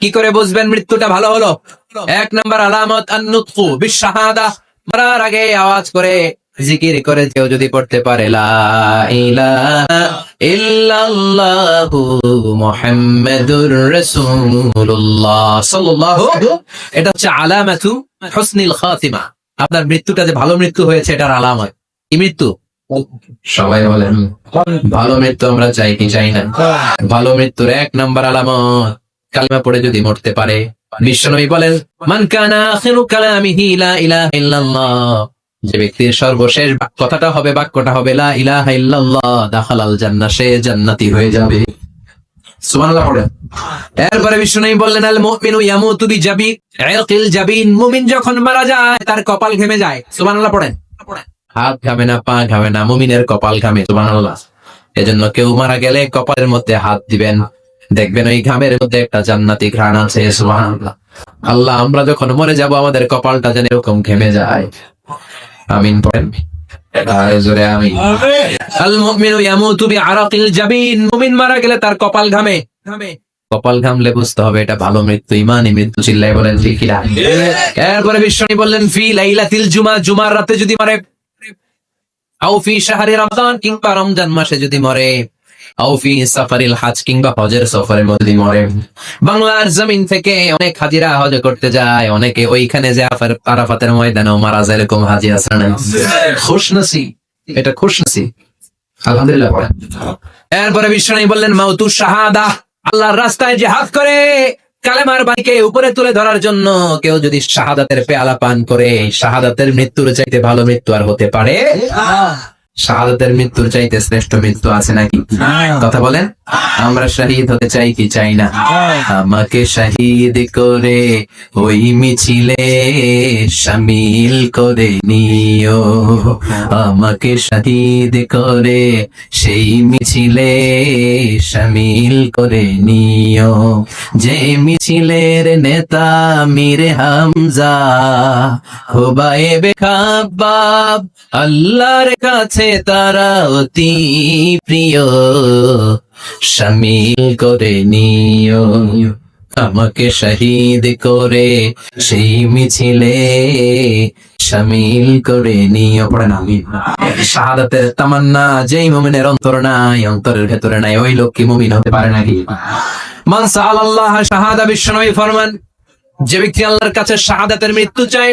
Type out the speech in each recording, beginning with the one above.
কি করে বুঝবেন মৃত্যুটা ভালো হলো? এক নম্বর আলামত আন্নুতকু বিশাহাদা মরার আগে আওয়াজ করে জিকির করে কেউ যদি পড়তে পারে এটা হচ্ছে হুসনিল আপনার মৃত্যুটা যে ভালো মৃত্যু হয়েছে, এটার আলামত। কি মৃত্যু? সবাই বলেন, ভালো মৃত্যু আমরা চাই কি চাই না? ভালো মৃত্যুর এক নাম্বার আলামত। কালিমা পড়ে যদি মরতে পারে, বিশ্বনবী বলেন, মান কানা আখিরু কালামিহি লা ইলাহা ইল্লাল্লাহ। যে ব্যক্তির সর্বশেষ কথাটা হবে, বাক্যটা হবে, লা ইলাহা ইল্লাল্লাহ, দাখালাল জান্নাহ, সে জান্নাতি হয়ে যাবে। সুবহানাল্লাহ পড়েন এরপরে বিষ্ণু বললেন, আল মুমিনু ইয়ামুতু বিজাবি ইরকিল জাবিন। মুমিন যখন মারা যায়, তার কপাল ঘেমে যায়। সুবহানাল্লাহ পড়েন। হাত ঘামে না, পা ঘামে না, মুমিনের কপাল ঘামে, সুবহানাল্লাহ। এজন্য কেউ মারা গেলে কপালের মধ্যে হাত দিবেন। দেখবেন ওই ঘামের মধ্যে একটা জান্নাতি ঘ্রাণ আছে সুবহানাল্লাহ। আল্লাহ আমরা যখন মরে যাব আমাদের কপালটা যেন এরকম ঘেমে যায়। আমিন পড়েন। জোরে আমিন। আল মুমিনু ইয়ামুতু বিআরাকিল জাবিন। মুমিন মারা গেলে তার কপাল ঘামে। ঘামে কপাল ঘামলে বুঝতে হবে এটা ভালো মৃত্যু ইমানই মৃত্যু চিল্লাই বলেন এরপরে বিশ্বনী বললেন ফি লাইলাতিল জুমা জুমার রাতে যদি মারে আও ফি শাহরি রমজান কিংবা রমজান মাসে যদি মরে। বাংলার থেকে অনেক হাজিরা হজ করতে যায়, অনেকে ওইখানে যে আরাফাতের এরপরে বিশ্বনী বললেন, মাউতু শাহাদা, আল্লাহর রাস্তায় জিহাদ করে, কালেমার বাইকে উপরে তুলে ধরার জন্য কেউ যদি শাহাদাতের পেয়ালা পান করে শাহাদাতের মৃত্যুর চাইতে ভালো মৃত্যু আর হতে পারে শাহাদাতের মৃত্যুর চাইতে শ্রেষ্ঠ মৃত্যু আছে নাকি? কথা বলেন। আমরা শহীদ হতে চাই কি চাই না? আমাকে শহীদ করে ওই মিছিলে সামিল করে নিও। আমাকে শহীদ করে সেই মিছিলে সামিল করে নিও। যে মিছিলের নেতা মীর হামজা হোবায়ে বেখাবাব আল্লাহর কাছে তারা অতি প্রিয় শামিল করে নিও। আমাকে শহীদ করে সেই মিছিলে শামিল করে নিও। পড়েন আমি শাহাদাতের তামান্না, যেই মুমিনের অন্তর নাই, অন্তরের ভেতরে নাই, ওই লোক কি মুমিন হতে পারে নাকি? মান আল্লাহ শাহাদা বিশ্বনবী ফরমান, যে ব্যক্তি আল্লাহর কাছে শাহাদাতের মৃত্যু চায়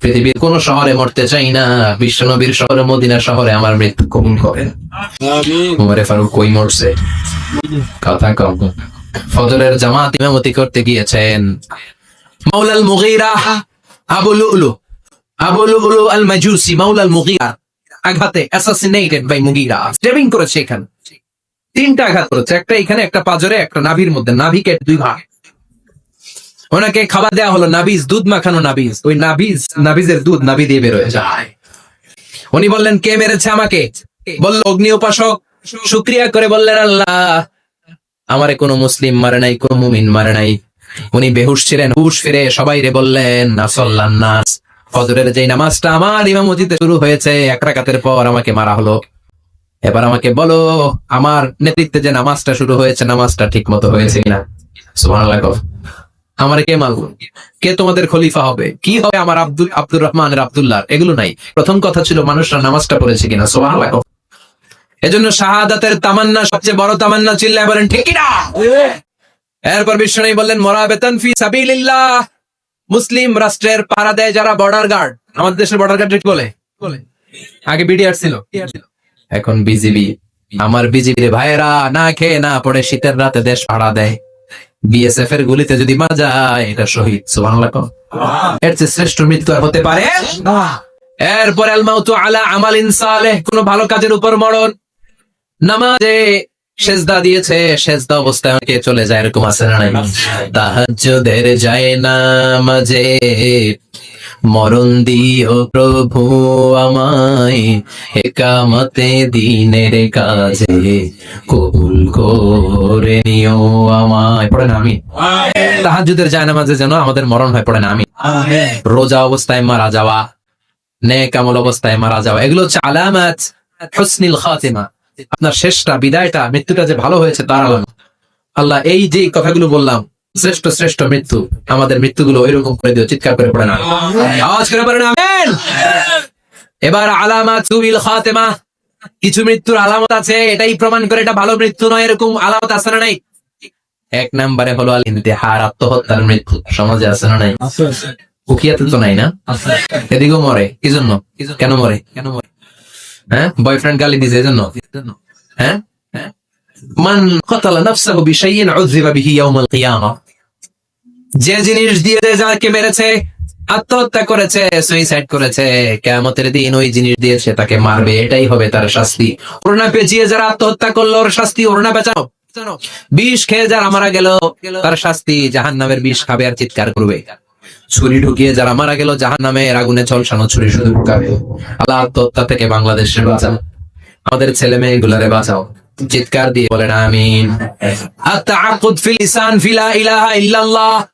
পৃথিবীর কোন শহরে মরতে চাই না। বিশ্বনবীর শহরে মদিনা শহরে আমার মৃত্যু কবুল করেন। ওমরে ফারুক কই মরছে? কথা কম ফজরের জামাত ইমামতি করতে গিয়েছেন। মাওলাল মুগীরা আবু লুলু আবু লুলু আল মাজুসি মাওলাল মুগীরা। আঘাতে অ্যাসাসিনেটেড বাই মুগীরা। স্টেবিং করেছে এখানে। তিনটা আঘাত করেছে। একটা এখানে একটা পাজরে একটা নাভির মধ্যে। নাভি কেটে দুই ভাগ। ওনাকে খাবার দেওয়া হলো নাবিজ, দুধ মাখানো নাবিজ। ওই নাবিজ, নাবিজের দুধ নাবি দিয়ে বেরোয়। যায়। উনি বললেন, কে মেরেছে আমাকে? বলল, অগ্নি উপাসক। শুক্রিয়া করে বললেন, আল্লাহ, আমারে কোনো মুসলিম মারে নাই, কোনো মুমিন মারে নাই। উনি বেহুশ ছিলেন, হুশ ফিরে সবাই রে বললেন আসল্লান নাস, ফজরের যেই নামাজটা আমার ইমামতিতে শুরু হয়েছে, এক রাকাতের পর আমাকে মারা হলো। এবার আমাকে বলো, আমার নেতৃত্বে যে নামাজটা শুরু হয়েছে, নামাজটা ঠিক মতো হয়েছে কিনা? সুবহানাল্লাহ। আমার কে মাল কে তোমাদের খলিফা হবে? কি হবে আমার আব্দুল আব্দুর রহমানের আব্দুল্লাহ? এগুলো নাই। প্রথম কথা ছিল মানুষরা নামাজটা পড়েছে কিনা কও। এজন্য শাহাদাতের তামান্না, সবচেয়ে বড় তামান্না চিল্লায় বলেন, ঠিক কিনা? এরপর বিষ্ণু বললেন মোরাবেতন ফি সাবিলিল্লাহ। মুসলিম রাষ্ট্রের পাহারা দেয় যারা বর্ডার গার্ড। আমাদের দেশের বর্ডার গার্ড বলে বলে? আগে বিডিআর ছিল। এখন বিজিবি। আমার বিজিবি ভাইয়েরা না খেয়ে না পড়ে শীতের রাতে দেশ ভাড়া দেয়। বিএসএফ এর গুলিতে যদি মাজা যায় এটা শহীদ কও। এর চেয়ে শ্রেষ্ঠ মৃত্যু আর হতে পারে? এরপর আল মাউতু আলা আমাল ইনসালে কোন ভালো কাজের উপর মরণ। নামাজে সেজদা দিয়েছে সেজদা অবস্থায় অনেকে চলে যায় এরকম আছে না নাই? তাহাজ্জুদের যায় না মাঝে মরণ দিও প্রভু আমায় একামতে দিনের কাজে কবুল করে নিও আমায়। পড়ে না আমি না মাঝে যেন আমাদের মরণ হয় পড়ে না আমি রোজা অবস্থায় মারা যাওয়া নেক আমল অবস্থায় মারা যাওয়া এগুলো হচ্ছে আলামাত হুসনিল খাতিমা। আপনার শেষটা বিদায়টা মৃত্যুটা যে ভালো হয়েছে তার আলামত। আল্লাহ এই যে কথাগুলো বললাম শ্রেষ্ঠ শ্রেষ্ঠ মৃত্যু। আমাদের মৃত্যুগুলো এরকম করে দিও চিৎকার করে পড়ে না। আওয়াজ করে পড়ে না এবার আলামাত সুবিল খাতেমা কিছু মৃত্যুর আলামত আছে এটাই প্রমাণ করে এটা ভালো মৃত্যু নয় এরকম আলামত আছে না নাই? এক নম্বরে হলো আল ইন্তেহার আত্মহত্যার মৃত্যু। সমাজে আছে না নাই? উকিয়াতে তো নাই না? এদিকেও মরে কি জন্য কেন মরে? কেন মরে হ্যাঁ? বয়ফ্রেন্ড গালি দিছে এই জন্য হ্যাঁ? মান কতালা নাফসাহু বিশাইইন উযিবা বিহি ইয়াউমাল কিয়ামা। যে জিনিস দিয়ে যে যাকে মেরেছে, আত্মহত্যা করেছে সুইসাইড করেছে। কেয়ামতের দিন ওই জিনিস দিয়ে সে তাকে মারবে, এটাই হবে তার শাস্তি। ওড়না পেঁচিয়ে যারা আত্মহত্যা করল, ওর শাস্তি ওড়না পেঁচাও বিষ খেয়ে যারা মারা গেল, তার শাস্তি জাহান নামের বিষ খাবে আর চিৎকার করবে। ছুরি ঢুকিয়ে যারা মারা গেল জাহান নামের আগুনে চলসানো ছুরি শুধু ঢুকাবে। আল্লাহ আত্মহত্যা থেকে বাংলাদেশে বাঁচাও। আমাদের ছেলে মেয়ে গুলারে বাঁচাও। চিৎকার দিয়ে বলেন, আমিন। আত্তাআকুদ ফিল লিসান ফিলা ইলাহা ইল্লাল্লাহ।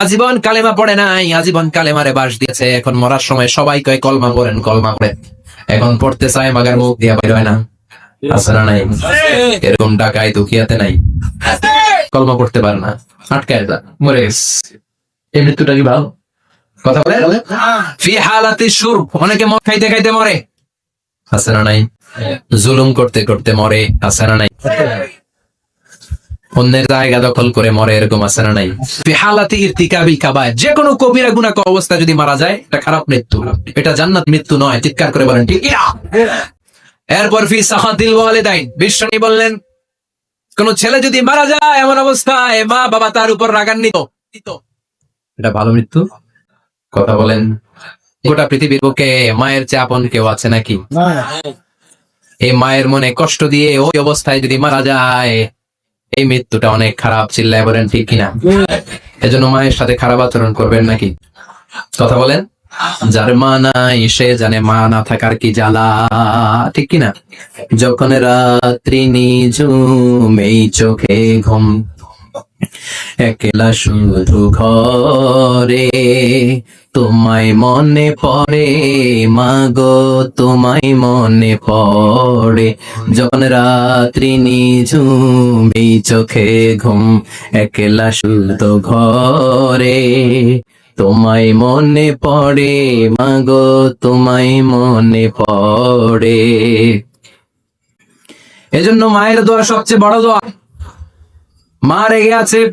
আজীবন কালেমা পড়ে নাই, আজীবন কালেমারে বাস দিয়েছে। এখন মরার সময় সবাই কয়, কলমা পড়েন কলমা পড়েন। এখন পড়তে চায়, মাগার মুখ দিয়া বের হয় না। না নাই। এরকম ডাকায় দুখিয়াতে নাই। কলমা পড়তে পারে না। আটকায় যা, মরে গেছে। এই মৃত্যুটা কি ভালো? কথা বলে ফি সুর অনেকে মদ খাইতে খাইতে মরে। আছে না নাই। জুলুম করতে করতে মরে আছে না নাই। অন্যের জায়গা দখল করে মরে এরকম আছে না নাই? হালাতি ইরতিকাবিল কাবায় যে কোনো কবিরা গুনাহ অবস্থা যদি মারা যায় এটা খারাপ মৃত্যু। এটা জান্নাত মৃত্যু নয় চিৎকার করে বলেন ঠিক এরপর ফি ওয়ালিদাইন বিশ্বনী বললেন কোন ছেলে যদি মারা যায় এমন অবস্থায় মা বাবা তার উপর রাগান্বিত। এটা ভালো মৃত্যু? কথা বলেন গোটা পৃথিবীর বুকে মায়ের চেয়ে আপন কেউ আছে নাকি? এই মায়ের মনে কষ্ট দিয়ে ওই অবস্থায় যদি মারা যায় এই মৃত্যুটা অনেক খারাপ, চিল্লায় বলেন ঠিক কিনা? এজন্য মায়ের সাথে খারাপ আচরণ করবেন নাকি? কথা বলেন? যার মা নাই, সে জানে মা না থাকার কি জ্বালা, ঠিক কিনা? যখন রাত্রি নিজুম এই চোখে ঘুম। একলা শুধু ঘরে, তোমায় মনে পড়ে, মাগো, তোমায় মনে পড়ে। যখন রাত্রি নিঝুম, এই চোখে ঘুম, একলা শুধু ঘরে, তোমায় মনে পড়ে, মাগো, তোমায় মনে পড়ে। এজন্য মায়ের দোয়া সবচেয়ে বড় দোয়া। মা রেগে আছে।